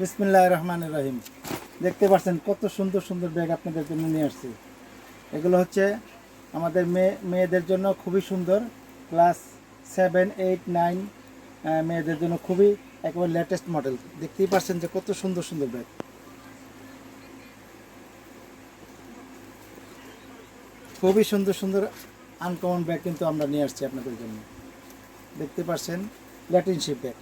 বিসমিল্লাহ রহমান রহিম। দেখতে পাচ্ছেন কত সুন্দর সুন্দর ব্যাগ আপনাদের জন্য নিয়ে আসছি। এগুলো হচ্ছে আমাদের মেয়ে, মেয়েদের জন্য খুবই সুন্দর। ক্লাস সেভেন এইট নাইন মেয়েদের জন্য খুবই একেবারে লেটেস্ট মডেল দেখতেই পাচ্ছেন যে কত সুন্দর সুন্দর ব্যাগ। খুবই সুন্দর সুন্দর আনকমন ব্যাগ কিন্তু আমরা নিয়ে আসছি আপনাদের জন্য। দেখতে পাচ্ছেন ল্যাটিন শিপ ব্যাগ।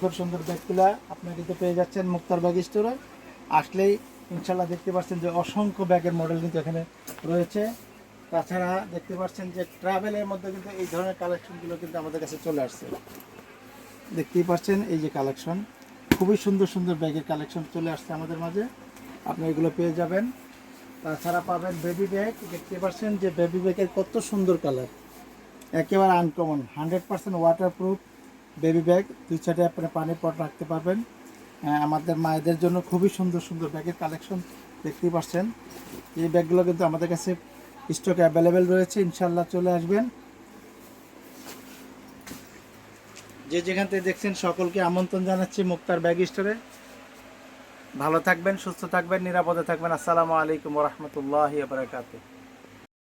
খুব সুন্দর ব্যাগগুলা আপনারা কিন্তু পেয়ে যাচ্ছেন মুক্তার ব্যাগ স্টোরে। আসলেই ইনশাল্লাহ দেখতে পাচ্ছেন যে অসংখ্য ব্যাগের মডেল কিন্তু এখানে রয়েছে। তাছাড়া দেখতে পাচ্ছেন যে ট্রাভেলের মধ্যে কিন্তু এই ধরনের কালেকশনগুলো কিন্তু আমাদের কাছে চলে আসছে। দেখতেই পাচ্ছেন এই যে কালেকশন খুবই সুন্দর সুন্দর ব্যাগের কালেকশন চলে আসছে আমাদের মাঝে। আপনি এগুলো পেয়ে যাবেন। তাছাড়া পাবেন বেবি ব্যাগ দেখতে পাচ্ছেন যে বেবি ব্যাগের কত সুন্দর কালার একেবারে uncommon hundred percent waterproof baby bag, দুই সাইডে আপনি পানির পট রাখতে পারবেন। আমাদের মায়েদের জন্য খুবই সুন্দর সুন্দর ব্যাগের কালেকশন দেখতেই পাচ্ছেন। এই ব্যাগগুলো কিন্তু আমাদের কাছে স্টকে অ্যাভেলেবেল রয়েছে ইনশাল্লাহ চলে আসবেন। যে যেখান থেকে দেখছেন সকলকে আমন্ত্রণ জানাচ্ছি মুক্তার ব্যাগ স্টোরে। ভালো থাকবেন, সুস্থ থাকবেন, নিরাপদে থাকবেন। আসসালামু আলাইকুম রহমতুল্লাহ বারকাতুহ।